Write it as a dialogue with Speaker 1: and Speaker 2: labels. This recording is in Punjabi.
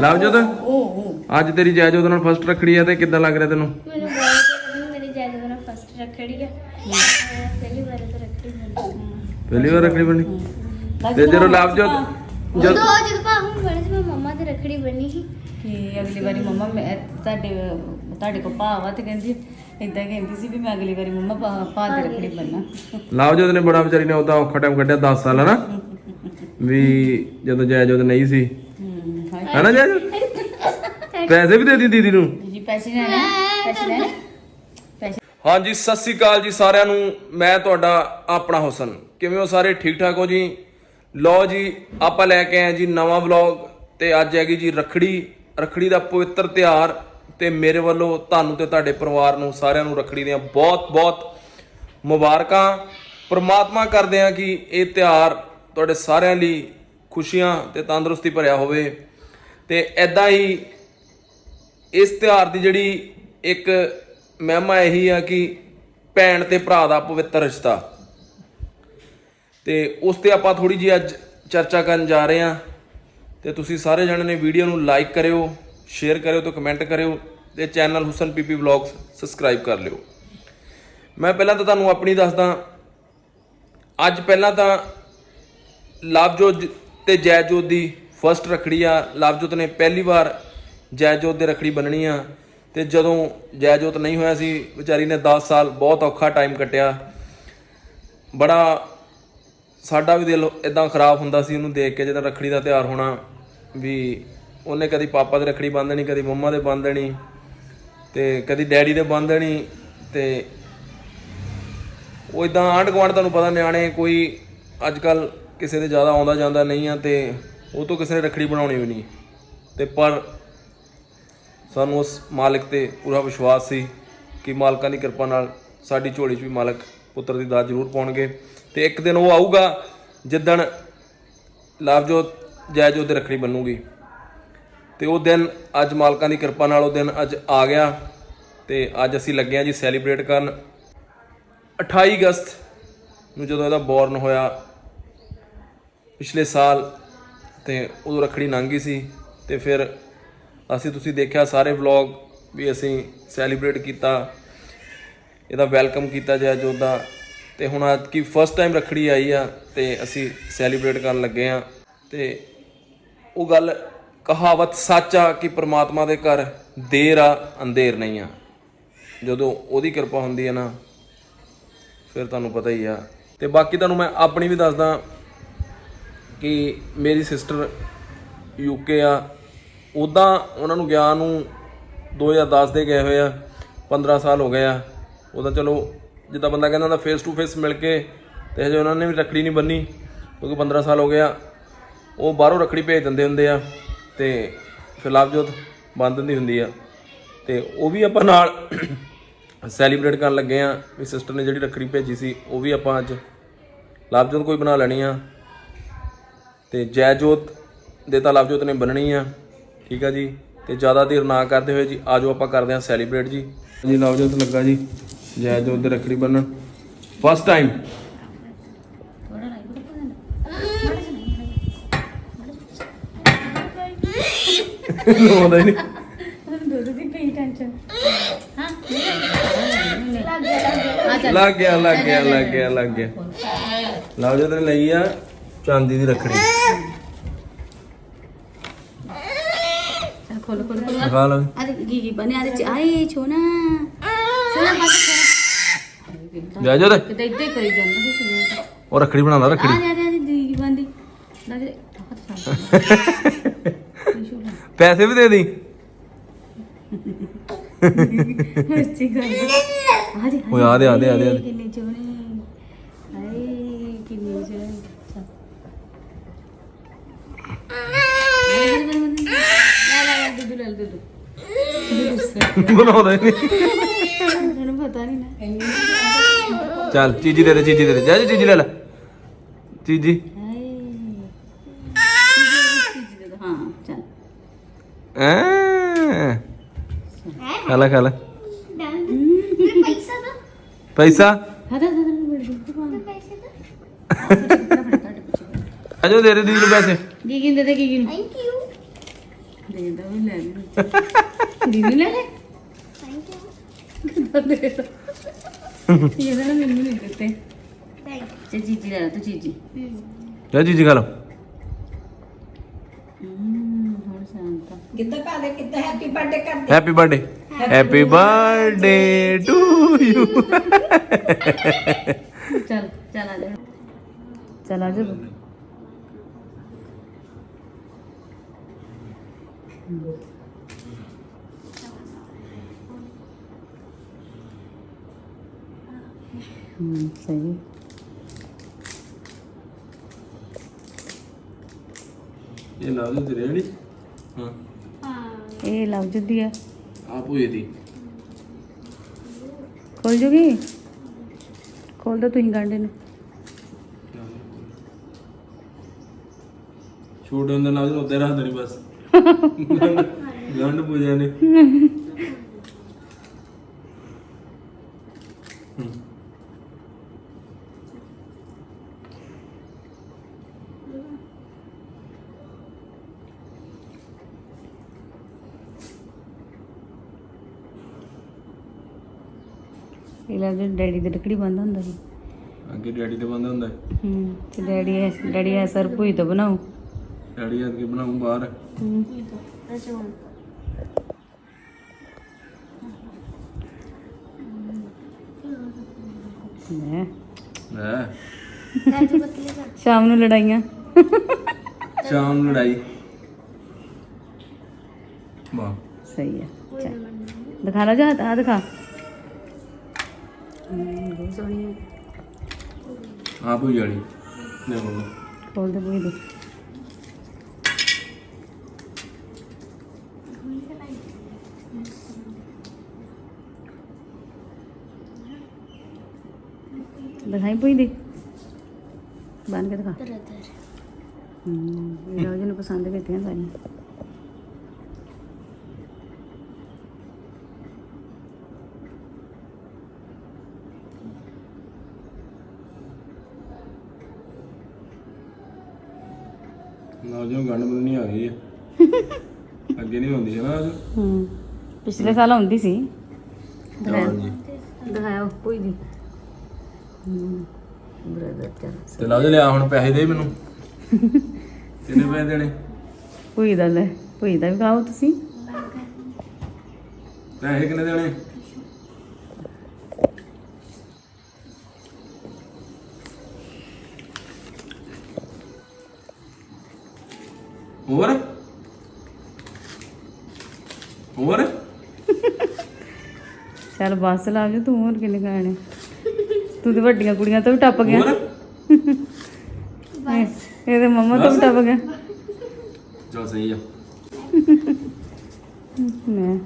Speaker 1: ਲਵਜੋਤ
Speaker 2: ਉਹ ਉਹ
Speaker 1: ਅੱਜ ਤੇਰੀ ਜੈਜੋਤ ਨਾਲ ਫਸਟ ਰੱਖੜੀ ਆ ਤੇ ਕਿੱਦਾਂ ਲੱਗ ਰਿਹਾ ਤੈਨੂੰ?
Speaker 3: ਮੈਨੂੰ ਬਹੁਤ ਮੇਰੀ ਜੈਲੋ ਨਾਲ ਫਸਟ ਰੱਖੜੀ ਹੈ ਪਹਿਲੀ ਵਾਰ ਤਾਂ ਰੱਖੜੀ ਮਿਲੀ
Speaker 1: ਪਹਿਲੀ ਵਾਰ ਰੱਖੜੀ ਬਣੀ? ਤੇ ਜਦੋਂ ਲਵਜੋਤ ਜਦ
Speaker 3: ਜਦੋਂ ਭਾਹੂ ਬਣੇ ਸੀ ਮੈਂ ਮੰਮਾ ਦੀ ਰੱਖੜੀ ਬਣੀ ਸੀ।
Speaker 2: ਕਿ ਅਗਲੀ ਵਾਰੀ ਮੰਮਾ ਮੈਂ ਤੁਹਾਡੇ ਤੁਹਾਡੇ ਕੋ ਭਾਵਾ ਤੇ ਕਹਿੰਦੀ ਇਦਾਂ ਕਹਿੰਦੀ ਸੀ ਵੀ ਮੈਂ ਅਗਲੀ ਵਾਰੀ ਮੰਮਾ ਭਾ ਦੀ ਰੱਖੜੀ ਬੰਨਾ
Speaker 1: ਲਵਜੋਤ ਨੇ ਬੜਾ ਵਿਚਾਰੀ ਨੇ ਉਹਦਾ ਔਖਾ ਟਾਈਮ ਕੱਢਿਆ 10 ਸਾਲ ਹਨਾ ਵੀ ਜਦੋਂ ਜੈਜੋਤ ਨਹੀਂ ਸੀ ਹਨਾ ਜੈਜੋਤ ਪੈਸੇ ਵੀ ਦੇ ਦੀ ਦੀਦੀ ਨੂੰ।
Speaker 2: ਜੀ ਪੈਸੇ ਲੈਣੇ ਪੈਸੇ ਲੈਣੇ। ਪੈਸੇ।
Speaker 1: ਹਾਂਜੀ ਸਤਿ ਸ੍ਰੀ ਅਕਾਲ ਜੀ ਸਾਰਿਆਂ ਨੂੰ। ਮੈਂ ਤੁਹਾਡਾ ਆਪਣਾ ਹੁਸਨ। ਕਿਵੇਂ ਹੋ ਸਾਰੇ? ਠੀਕ ਠਾਕ ਹੋ ਜੀ? ਲਓ ਜੀ ਆਪਾਂ ਲੈ ਕੇ ਆਏ ਜੀ ਨਵਾਂ ਵਲੌਗ ਤੇ ਅੱਜ ਹੈਗੀ ਜੀ ਰਖੜੀ। ਰਖੜੀ ਦਾ ਪਵਿੱਤਰ ਤਿਉਹਾਰ ਤੇ ਮੇਰੇ ਵੱਲੋਂ ਤੁਹਾਨੂੰ ਤੇ ਤੁਹਾਡੇ ਪਰਿਵਾਰ ਨੂੰ ਸਾਰਿਆਂ ਨੂੰ ਰਖੜੀ ਦੀਆਂ ਬਹੁਤ ਬਹੁਤ ਮੁਬਾਰਕਾਂ। ਪ੍ਰਮਾਤਮਾ ਕਰਦੇ ਆ ਕਿ ਇਹ ਤਿਉਹਾਰ ਤੁਹਾਡੇ ਸਾਰਿਆਂ ਲਈ ਖੁਸ਼ੀਆਂ ਤੇ ਤੰਦਰੁਸਤੀ ਭਰਿਆ ਹੋਵੇ। ਤੇ ਐਦਾਂ ਹੀ ਇਸ ਤਿਉਹਾਰ ਦੀ ਜਿਹੜੀ ਇੱਕ ਮਹਿਮਾ ਇਹੀ ਆ ਕਿ ਭੈਣ ਤੇ ਭਰਾ ਦਾ ਪਵਿੱਤਰ ਰਿਸ਼ਤਾ। ਤੇ ਉਸ ਤੇ ਆਪਾਂ ਥੋੜੀ ਜਿਹੀ ਅੱਜ ਚਰਚਾ ਕਰਨ ਜਾ ਰਹੇ ਹਾਂ। ਤੇ ਤੁਸੀਂ ਸਾਰੇ ਜਣੇ ਨੇ ਵੀਡੀਓ ਨੂੰ ਲਾਈਕ ਕਰਿਓ ਸ਼ੇਅਰ ਕਰਿਓ ਤੇ ਕਮੈਂਟ ਕਰਿਓ ਤੇ ਚੈਨਲ ਹੁਸਨ ਪੀਪੀ ਵਲੌਗਸ ਸਬਸਕ੍ਰਾਈਬ ਕਰ ਲਿਓ। ਮੈਂ ਪਹਿਲਾਂ ਤਾਂ ਤੁਹਾਨੂੰ ਆਪਣੀ ਦੱਸਦਾ, ਅੱਜ ਪਹਿਲਾਂ ਤਾਂ ਲਵਜੋਤ ਤੇ ਜੈਜੋਤ ਦੀ ਫਸਟ ਰਖੜੀ ਆ, ਲਵਜੋਤ ਨੇ ਪਹਿਲੀ ਵਾਰ ਜੈਜੋਤ ਦੇ ਰਖੜੀ ਬੰਨਣੀ ਆ ਤੇ ਜਦੋਂ ਜੈਜੋਤ ਨਹੀਂ ਹੋਇਆ ਸੀ, ਵਿਚਾਰੀ ਨੇ 10 ਸਾਲ ਬਹੁਤ ਔਖਾ ਟਾਈਮ ਕੱਟਿਆ। ਬੜਾ ਸਾਡਾ ਵੀ ਦਿਲ ਇਦਾਂ ਖਰਾਬ ਹੁੰਦਾ ਸੀ ਉਹਨੂੰ ਦੇਖ ਕੇ ਜਦੋਂ ਰਖੜੀ ਦਾ ਤਿਉਹਾਰ ਹੋਣਾ ਵੀ ਉਹਨੇ ਕਦੀ ਪਾਪਾ ਦੇ ਰਖੜੀ ਦੇਣੀ, ਕਦੀ ਮੰਮਾ ਦੇ ਬੰਨ੍ਹਣੀ ਤੇ ਕਦੀ ਡੈਡੀ ਦੇ ਬੰਨ੍ਹਣੀ ਤੇ ਉਹ ਇਦਾਂ ਆਂਢ ਗੁਆਂਢ ਤੁਹਾਨੂੰ ਪਤਾ ਨਿਆਣੇ ਕੋਈ ਅੱਜ ਕੱਲ ਕਿਸੇ ਦੇ ਜ਼ਿਆਦਾ ਆਉਂਦਾ ਜਾਂਦਾ ਨਹੀਂ ਆ ਤੇ ਉਹ ਤੋਂ ਕਿਸੇ ਨੇ ਰਖੜੀ ਬਣਾਉਣੀ ਵੀ ਨਹੀਂ। ਤੇ ਪਰ ਸਾਨੂੰ ਉਸ ਮਾਲਕ ਤੇ ਪੂਰਾ ਵਿਸ਼ਵਾਸ ਸੀ ਕਿ ਮਾਲਕਾਂ ਦੀ ਕਿਰਪਾ ਨਾਲ ਸਾਡੀ ਝੋਲੀ 'ਚ ਵੀ ਮਾਲਕ ਪੁੱਤਰ ਦੀ ਦਾਤ ਜ਼ਰੂਰ ਪਾਉਣਗੇ। ਤੇ ਇੱਕ ਦਿਨ ਉਹ ਆਊਗਾ, ਜਿੱਦਣ ਲਵਜੋਤ, ਜੈਜੋਤ ਦੀ ਰਖੜੀ ਬਣੂਗੀ ਤੇ ਉਹ ਦਿਨ ਅੱਜ ਮਾਲਕਾਂ ਦੀ ਕਿਰਪਾ ਨਾਲ ਉਹ ਦਿਨ ਅੱਜ ਆ ਗਿਆ। ਤੇ ਅੱਜ ਅਸੀਂ ਲੱਗੇ ਆ ਜੀ ਸੈਲੀਬ੍ਰੇਟ ਕਰਨ। 28 ਅਗਸਤ ਨੂੰ ਜਦੋਂ ਇਹਦਾ ਬੋਰਨ ਹੋਇਆ, ਪਿਛਲੇ ਸਾਲ ਤੇ ਉਦੋਂ ਰੱਖੜੀ ਲੰਘ ਗਈ ਸੀ ਤੇ ਫਿਰ ਅਸੀਂ ਤੁਸੀਂ ਦੇਖਿਆ ਸਾਰੇ ਵਲੌਗ ਵੀ ਅਸੀਂ ਸੈਲੀਬ੍ਰੇਟ ਕੀਤਾ, ਇਹਦਾ ਵੈਲਕਮ ਕੀਤਾ ਜੈ ਜੋਦਾ ਤੇ ਹੁਣ ਅੱਜ ਕੀ ਫਸਟ ਟਾਈਮ ਰੱਖੜੀ ਆਈ ਆ ਤੇ ਅਸੀਂ ਸੈਲੀਬ੍ਰੇਟ ਕਰਨ ਲੱਗੇ ਆ ਤੇ ਉਹ ਗੱਲ ਕਹਾਵਤ ਸੱਚ ਆ ਕਿ ਪ੍ਰਮਾਤਮਾ ਦੇ ਘਰ ਦੇਰ ਆ, ਅੰਧੇਰ ਨਹੀਂ ਆ। ਜਦੋਂ ਉਹਦੀ ਕਿਰਪਾ ਹੁੰਦੀ ਹੈ ਨਾ, ਫਿਰ ਤੁਹਾਨੂੰ ਪਤਾ ਹੀ ਆ। ਤੇ ਬਾਕੀ ਤੁਹਾਨੂੰ ਮੈਂ ਆਪਣੀ ਵੀ ਦੱਸਦਾ ਕਿ ਮੇਰੀ ਸਿਸਟਰ ਯੂਕੇ ਆ ਉਦਾਂ ਉਹਨਾਂ ਨੂੰ ਗਿਆ ਨੂੰ 2010 ਦੇ ਗਏ ਹੋਏ ਆ 15 ਸਾਲ ਹੋ ਗਏ ਆ। ਉਦਾਂ ਚਲੋ, ਜਿੱਦਾਂ ਬੰਦਾ ਕਹਿੰਦਾ ਹੁੰਦਾ ਫੇਸ ਟੂ ਫੇਸ ਮਿਲ ਕੇ, ਤੇ ਹਜੇ ਉਹਨਾਂ ਨੇ ਵੀ ਰੱਖੜੀ ਨਹੀਂ ਬੰਨੀ, ਕਿਉਂਕਿ 15 ਸਾਲ ਹੋ ਗਿਆ ਉਹ ਬਾਹਰੋਂ ਰੱਖੜੀ ਭੇਜ ਦਿੰਦੇ ਹੁੰਦੇ ਆ, ਤੇ ਫਿਰ ਲਵਜੋਤ ਬੰਨ ਦਿੰਦੀ ਹੁੰਦੀ ਆ। ਤੇ ਉਹ ਵੀ ਆਪਾਂ ਨਾਲ ਸੈਲੀਬ੍ਰੇਟ ਕਰਨ ਲੱਗੇ ਆ, ਵੀ ਸਿਸਟਰ ਨੇ ਜਿਹੜੀ ਰੱਖੜੀ ਭੇਜੀ ਸੀ, ਉਹ ਵੀ ਆਪਾਂ ਅੱਜ ਲਵਜੋਤ ਕੋਈ ਬਣਾ ਲੈਣੀ ਆ। ਤੇ ਜੈਜੋਤ ਦੇ ਤਾਂ ਲਵਜੋਤ ਨੇ ਬੰਨਣੀ ਆ ਠੀਕ ਆ ਜੀ। ਤੇ ਜ਼ਿਆਦਾ ਦੇਰ ਨਾ ਕਰਦੇ ਹੋਏ ਜੀ ਆਜੋ ਆਪਾਂ ਕਰਦੇ ਆ ਸੈਲੀਬ੍ਰੇਟ ਜੀ। ਜੀ ਲਵਜੋਤ ਲੱਗਾ ਜੀ ਜੈਜੋਤ ਦੇ ਰੱਖੜੀ ਬੰਨਣ। ਫਸਟ ਟਾਈਮ ਲੋਦਾ ਹੀ ਨਹੀਂ।
Speaker 2: ਹਾਂ।
Speaker 1: ਲੱਗ ਗਿਆ ਲੱਗ ਗਿਆ ਲੱਗ ਗਿਆ ਲੱਗ ਗਿਆ। ਲਵਜੋਤ ਨੇ ਲਈ ਆ ਚਾਂਦੀ ਦੀ ਰੱਖੜੀ।
Speaker 2: ਖੋਲ ਖੋਲ ਖੋਲ।
Speaker 1: ਦਿਖਾ ਲਓ
Speaker 2: ਅਰੇ ਗੀ ਗੀ ਬਨੇ ਅਰੇ ਆਏ ਛੋਨਾ। ਛੋਨਾ ਬਾਤ
Speaker 1: ਜੈਜੋਤ
Speaker 2: ਕਿਤੇ ਇੱਦਾਂ ਹੀ ਕਰੀ ਜਾਂਦਾ ਸੀ
Speaker 1: ਉਹ ਰੱਖੜੀ ਬਣਾਉਂਦਾ
Speaker 2: ਆ
Speaker 1: ਰੱਖੜੀ।
Speaker 2: ਜਾ ਜਾ ਦੀ ਬੰਦੀ ਲੱਗ ਰਿਹਾ
Speaker 1: ਪੈਸੇ ਵੀ ਦੇ ਦੀ।
Speaker 2: ਅੱਛੀ ਗੱਲ ਆ ਜੀ
Speaker 1: ਓਏ ਆ ਦੇ ਆ ਦੇ ਆ ਦੇ ਆ ਦੇ।
Speaker 2: ਕਿੰਨੇ ਚੋਣੇ ਹਾਏ ਕਿੰਨੇ ਚੋਣੇ ਲੈ ਲੈ ਲੈ ਦੁੱਧ ਲੈ ਦੁੱਧ
Speaker 1: ਬਣਾਉਂਦਾ ਹੀ ਨਹੀਂ।
Speaker 2: ਤੈਨੂੰ ਪਤਾ ਨਹੀਂ ਨਾ।
Speaker 1: ਚੱਲ ਚੀਜੀ ਦੇ ਦੇ ਚੀਜੀ ਦੇ ਦੇ। ਜਾ ਜੀ ਚੀਜੀ ਲੈ ਲੈ। ਚੀਜੀ।
Speaker 2: ਹਾਏ ਚੀਜ਼ ਦੇ ਦੋ ਹਾਂ? ਚੱਲ
Speaker 1: ਐ ਖਾ ਲੈ ਖਾ ਲੈ।
Speaker 3: ਪੈਸਾ? ਦੋ
Speaker 1: ਪੈਸਾ
Speaker 2: ਹਦਾ ਹਦਾ ਬੜੀ ਦੁੱਧ ਪਾ
Speaker 3: ਪੈਸੇ ਦੋ
Speaker 1: ਅਜੋ ਦੇ ਦੇ ਦੀਦੀ ਨੂੰ ਪੈਸੇ।
Speaker 2: ਕੀ ਕਿੰਦੇ ਤੇ ਕੀ ਕਿਨ
Speaker 3: ਥੈਂਕ ਯੂ
Speaker 2: ਕਹਿੰਦਾ ਵੀ ਲੈ ਲਈ ਦੀਦੀ ਲੈ ਲੈ
Speaker 3: ਥੈਂਕ ਯੂ
Speaker 2: ਕਿੱਦਾਂ ਦੇ ਤਾ ਇਹ ਨਾ ਮੈਨੂੰ ਨਹੀਂ ਦਿੱਤੇ।
Speaker 3: ਥੈਂਕ
Speaker 2: ਤੇ ਚੀਜੀ ਲੈ ਲਾ ਤੂੰ ਚੀਜੀ
Speaker 3: ਯੂ
Speaker 1: ਜਾ ਜੀ ਜੀ ਖਾ ਲਓ
Speaker 2: ਹੂੰ ਹੁਣ ਸ਼ਾਂਤ ਆ।
Speaker 4: ਕਿੱਦਾਂ ਹੈਪੀ ਬਰਥਡੇ ਕਰਦੇ?
Speaker 1: Happy birthday happy birthday to you
Speaker 2: ਚੱਲ ਚੱਲ ਆ ਜਾ। ਚੱਲ ਆ ਜਾ। ਹੂੰ ਸਹੀ।
Speaker 1: ਇਹ ਲਾ ਦੇ ਤੇਰੇ ਹਣੀ ਹਾਂ।
Speaker 3: ਹਾਂ
Speaker 2: ਇਹ ਲਵ ਜੁੱਦੀ ਆ।
Speaker 1: ਆਪ ਹੋਈ ਦੀ
Speaker 2: ਖੋਲ ਜੂਗੀ? ਖੋਲ ਦੋ ਤੁਸੀਂ ਗਾਂਡੇ ਨੂੰ।
Speaker 1: ਛੋਟੇ ਹੁੰਦੇ ਨਾਲ ਉਹਦੇ ਰੱਖ ਦੇਣੀ ਬਸ। ਗੰਢ ਪੂਜਾ ਨੇ।
Speaker 2: ਇਹ ਲਵ ਜੁੱਦੀ ਡੈਡੀ ਦੇ ਟਕੜੀ ਬੰਦ ਹੁੰਦਾ ਸੀ।
Speaker 1: ਅੱਗੇ ਡੈਡੀ ਤੇ ਬੰਦਾ ਹੁੰਦਾ ਹੈ।
Speaker 2: ਹੂੰ ਤੇ ਡੈਡੀ ਐ ਡੈਡੀ ਐ ਸਰ ਭੂਈ ਤੋਂ ਬਣਾਉ।
Speaker 1: ਡੈਡੀ ਅੱਗੇ ਬਣਾਉਂ ਬਾਹਰ।
Speaker 2: ਹੂੰ ਲੈ।
Speaker 1: ਲੈ।
Speaker 2: ਸ਼ਾਮ ਨੂੰ ਲੜਾਈਆਂ।
Speaker 1: ਸ਼ਾਮ ਨੂੰ ਲੜਾਈ। ਵਾਹ।
Speaker 2: ਸਹੀ ਚੱਲ।
Speaker 3: ਮੰਨਣਾ
Speaker 2: ਦਿਖਾ ਲਾ ਜਾ ਆ ਦਿਖਾ। ਹੂੰ ਸੋਹਣੀ
Speaker 1: ਆਪ ਲੈ ਮੰਮਾ
Speaker 2: ਖੋਲ ਦੇ ਭੂਈ ਦੇ। ਦਿਖਾਈ ਭੂਈ ਦੀ? ਬਣ ਕੇ ਦਿਖਾ।
Speaker 3: ਬ੍ਰਦਰ
Speaker 2: ਹੂੰ ਇਹ ਰੋਜ਼ ਨੂੰ ਪਸੰਦ ਕੀਤੀਆਂ ਸਾਰੀਆਂ।
Speaker 1: ਨਾ ਜਿਉਂ ਗੰਢ ਬੰਨਣੀ ਆ ਗਈ ਹੈ ਅੱਗੇ ਨਹੀਂ ਹੁੰਦੀ ਹੈ ਨਾ ਅੱਜ?
Speaker 2: ਹੂੰ ਪਿਛਲੇ ਸਾਲ ਹੁੰਦੀ ਸੀ। ਦਿਖਾਇਆ ਭੂਈ ਦੀ। ਬ੍ਰਦਰ ਚੱਲ
Speaker 1: ਤੇ ਲਓ ਜੀ ਲਿਆ ਹੁਣ ਪੈਸੇ ਦੇ ਮੈਨੂੰ। ਕਿੰਨੇ ਪੈਸੇ ਦੇਣੇ?
Speaker 2: ਭੂਈ ਦਾ ਲੈ ਭੂਈ ਦਾ ਵੀ ਖਾਓ ਤੁਸੀਂ।
Speaker 1: ਪੈਸੇ ਕਿੰਨੇ ਦੇਣੇ? ਹੋਰ? ਹੋਰ?
Speaker 2: ਚੱਲ ਬੱਸ ਲਾ ਜਾ ਤੂੰ ਹੋਰ ਕਿੰਨੇ ਖਾਣੇ ਤੂੰ ਤੇ ਵੱਡੀਆਂ ਕੁੜੀਆਂ ਤੋਂ ਵੀ ਟੱਪ ਗਿਆ
Speaker 1: ਹੋਰ?
Speaker 2: ਬਸ। ਇਹਦੇ ਮੰਮਾ ਤੋਂ ਵੀ ਟੱਪ ਗਿਆ।
Speaker 1: ਚਲ ਸਹੀ ਆ।
Speaker 2: ਮੈਂ।